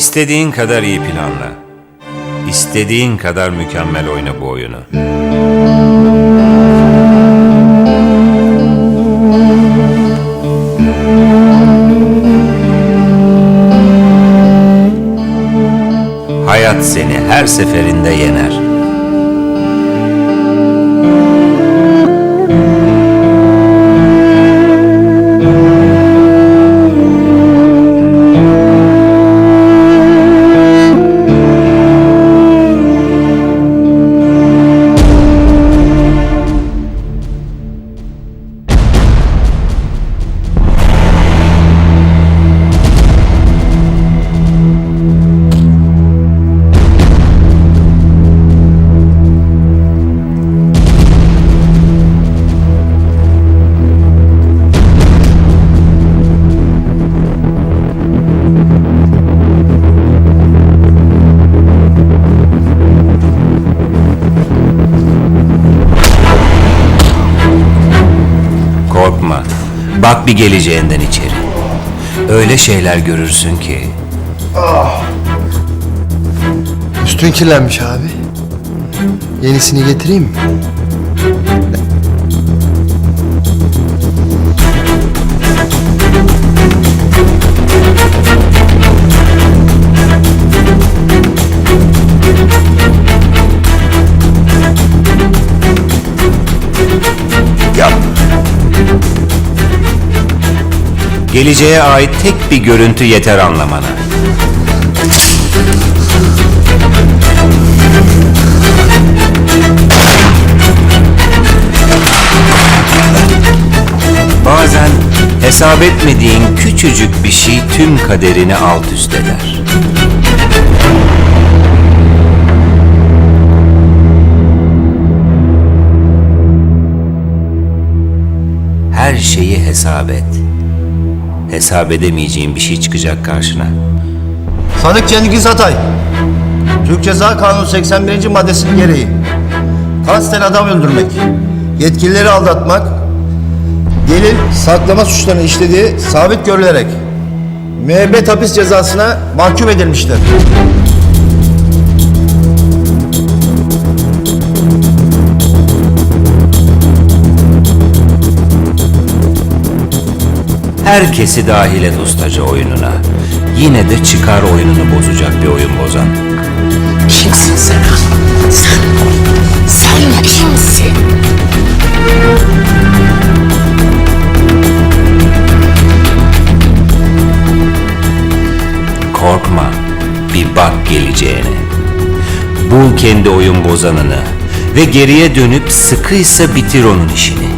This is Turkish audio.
İstediğin kadar iyi planla. İstediğin kadar mükemmel oyna bu oyunu. Hayat seni her seferinde yener. Bak bir geleceğinden içeri. Öyle şeyler görürsün ki Üstün kirlenmiş abi. Yenisini getireyim mi? Geleceğe ait tek bir görüntü yeter anlamana. Bazen hesap etmediğin küçücük bir şey tüm kaderini alt üst eder. Her şeyi hesap et. Hesap edemeyeceğin bir şey çıkacak karşına. Sanık Cengiz Atay. Türk Ceza Kanunu 81. maddesinin gereği. Kasten adam öldürmek, yetkilileri aldatmak, delil saklama suçlarını işlediği sabit görülerek müebbet hapis cezasına mahkum edilmiştir. Herkesi dahil et ustaca oyununa. Yine de çıkar oyununu bozacak bir oyun bozan. Kimsin sen? Sen, sen kimsin? Korkma, bir bak geleceğine. Bul kendi oyun bozanını ve geriye dönüp sıkıysa bitir onun işini.